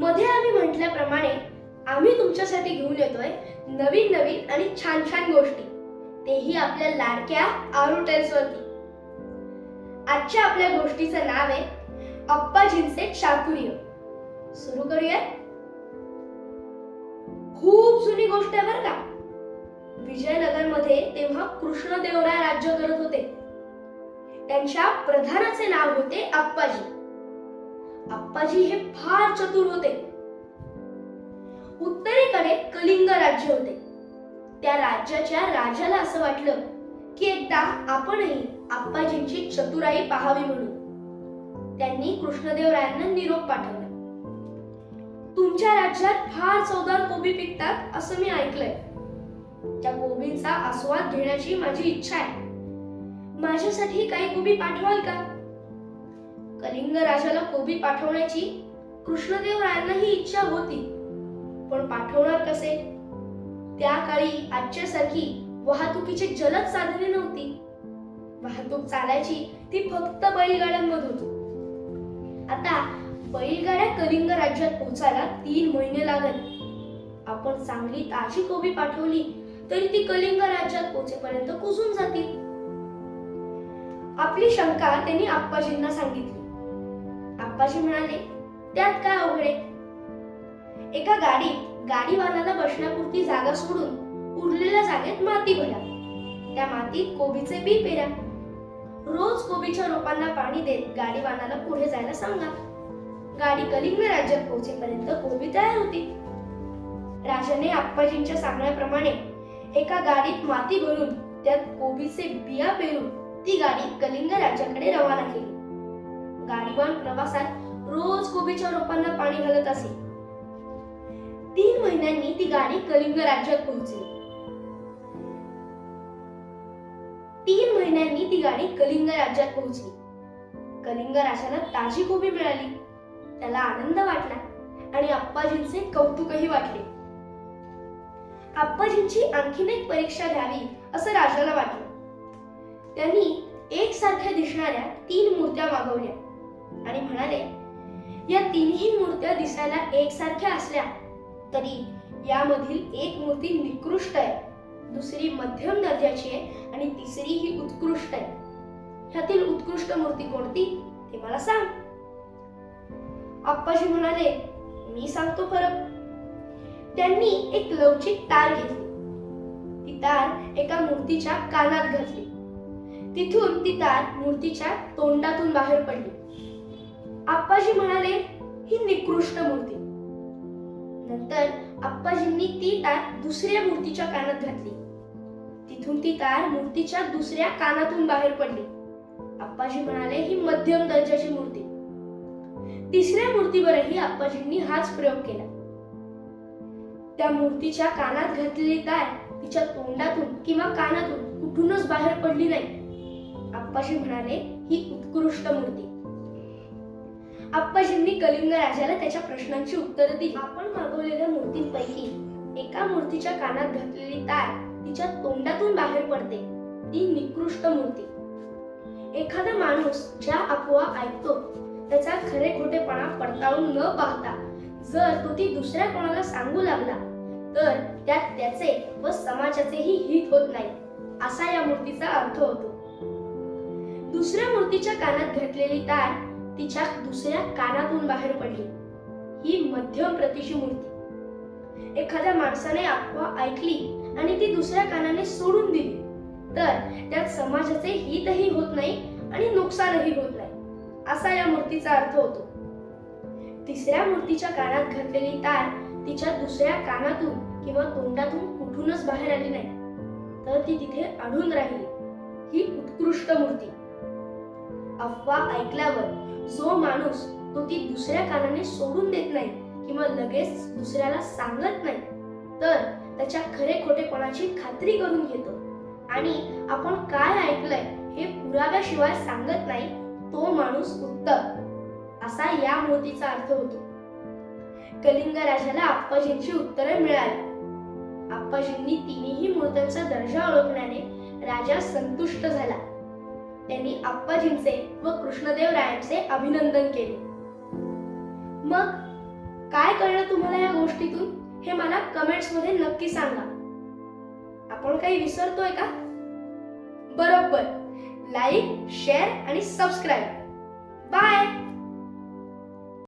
मध्ये आम्ही म्हटल्याप्रमाणे आम्ही तुमच्यासाठी घेऊन येतोय नवीन नवीन आणि छान छान गोष्टी. तेही आपल्या लाडक्या आरू वरती आजच्या आपल्या गोष्टीचं नाव आहे अप्पाजींचे चातुर्य. सुरू करूया? खूप जुनी गोष्ट आहे बरं का. विजयनगरमध्ये तेव्हा कृष्णदेवराय राज्य करत होते. त्यांच्या प्रधानाचे नाव होते आप्पाजी आप्पाजी हे फार चतुर होते. उत्तरेकडे कलिंग राज्य होते. त्या राज्याच्या राजाला असं वाटलं की एकदा आपणही आप्पाजींची चतुराई पाहावी म्हणून. त्यांनी कृष्णदेवरायांना निरोप पाठवला. तुमच्या राज्यात फार चौदार कोबी पिकतात असं मी ऐकलंय. त्या कोबींचा आस्वाद घेण्याची माझी इच्छा आहे. माझ्यासाठी काही कोबी पाठवाल का? कलिंग राजाला कोबी पाठवण्याची कृष्णदेवरायांना ही इच्छा होती. पण पाठवणार कसे? त्या काळी आजच्यासारखी वाहतुकीची जलद साधने नव्हती. वाहतूक चालायची ती फक्त बैलगाड्यांमधून आता बैलगाड्या कलिंग राज्यात पोहोचायला तीन महिने लागत आपण चांगली ताजी कोबी पाठवली तरी ती कलिंग राज्यात पोहोचेपर्यंत कुजून जातील. आपली शंका त्यांनी आप्पाजींना सांगितली. आप्पाजी म्हणाले त्यात काय अवघड आहे? एका गाडीत गाडीवाल्याला बसण्यापुरती जागा सोडून उरलेल्या जागेत माती भरा त्या मातीत कोबीचे बी पेरा. रोज कोबीच्या रोपांना पाणी देत गाडीवानाला पुढे जायला सांगा गाडी कलिंग राज्यात पोहोचेपर्यंत कोबी तयार होती. राजाने आप्पाजींच्या सांगण्याप्रमाणे एका गाडीत माती भरून त्यात कोबीचे बिया पेरून ती गाडी कलिंग राज्याकडे रवाना केली. गाडीवान प्रवासात रोज कोबीच्या रोपांना पाणी घालत असे. तीन महिन्यांनी ती गाडी कलिंग राज्यात पोहोचली. तीन महिन्यांनी ती गाडी कलिंग राज्यात पोहोचली. कलिंग राजाला ताजी कोबी मिळाली. त्याला आनंद वाटला आणि आप्पाजींचे कौतुकही वाटले. आप्पाजींची आणखीन एक परीक्षा घ्यावी असं राजाला वाटलं. त्यांनी एकसारख्या दिसणाऱ्या तीन मूर्त्या मागवल्या. आणि म्हणाले या तिन्ही मूर्त्या दिसायला एकसारख्या असल्या तरी यामधील एक मूर्ती निकृष्ट आहे. दुसरी मध्यम दर्जाची आहे आणि तिसरी ही उत्कृष्ट आहे. ह्यातील उत्कृष्ट मूर्ती कोणती ते मला सांग. आप्पाजी म्हणाले मी सांगतो फरक. त्यांनी एक लवचिक तार घेतली. ती तार एका मूर्तीच्या कानात घातली. तिथून ती तार मूर्तीच्या तोंडातून बाहेर पडली. आप्पाजी म्हणाले ही निकृष्ट मूर्ती. नंतर आप्पाजींनी ती तार दुसऱ्या मूर्तीच्या कानात घातली. तिथून ती तार मूर्तीच्या दुसऱ्या कानातून बाहेर पडली. आप्पाजी म्हणाले ही मध्यम दर्जाची मूर्ती. तिसऱ्या मूर्तीवरही आप्पाजींनी हाच प्रयोग केला. त्या मूर्तीच्या कानात घातलेली तार तिच्या तोंडातून किंवा कानातून कुठूनच बाहेर पडली नाही. आप्पाजी म्हणाले ही उत्कृष्ट मूर्ती. आप्पाजींनी कलिंग राजाला त्याच्या प्रश्नांची उत्तरं दिली. आपण मागवलेल्या मूर्तींपैकी एका मूर्तीच्या कानात घातलेली तार तिच्या तोंडातून बाहेर पडते. ती निकृष्ट मूर्ती. एखादा माणूस ज्या अफवा ऐकतो त्याचा खरे खोटेपणा पडताळून न पाहता जर तो ती दुसऱ्या कोणाला सांगू लागला तर त्यात त्याचे व समाजाचेही हित होत नाही असा या मूर्तीचा अर्थ होतो. दुसऱ्या मूर्तीच्या कानात घातलेली तार तिच्या दुसऱ्या कानातून बाहेर पडली. ही मध्यम प्रतीची मूर्ती. एखाद्या माणसाने अफवा ऐकली आणि ती दुसऱ्या कानाने सोडून दिली तर त्यात समाजाचे हितही होत नाही आणि नुकसानही होत नाही असा या मूर्तीचा अर्थ होतो. तिसऱ्या मूर्तीच्या कानात घातलेली तार तिच्या दुसऱ्या कानातून किंवा तोंडातून कुठूनच बाहेर आली नाही तर ती तिथे अडून राहिली. ही उत्कृष्ट मूर्ती. अफवा ऐकल्यावर जो माणूस तो ती दुसऱ्या कानाने सोडून देत नाही किंवा लगेच दुसऱ्याला सांगत नाही तर त्याच्या खरे खोटेपणाची खात्री करून घेतो. आणि आपण काय ऐकलंय हे पुराव्याशिवाय सांगत नाही तो माणूस उत्तर. असा या मूर्तीचा अर्थ होतो. कलिंग राजाला आप्पाजींची उत्तरे मिळाली. आप्पाजींनी तिन्ही मूर्त्यांचा दर्जा ओळखण्याने राजा संतुष्ट झाला. त्यांनी आप्पाजींचे व कृष्णदेव रायांचे अभिनंदन केले. मग काय कळलं तुम्हाला या गोष्टीतून? हे मला कमेंट्समध्ये नक्की सांगा. आपण काही विसरतोय का? बरोबर. लाईक शेअर आणि सबस्क्राईब. बाय!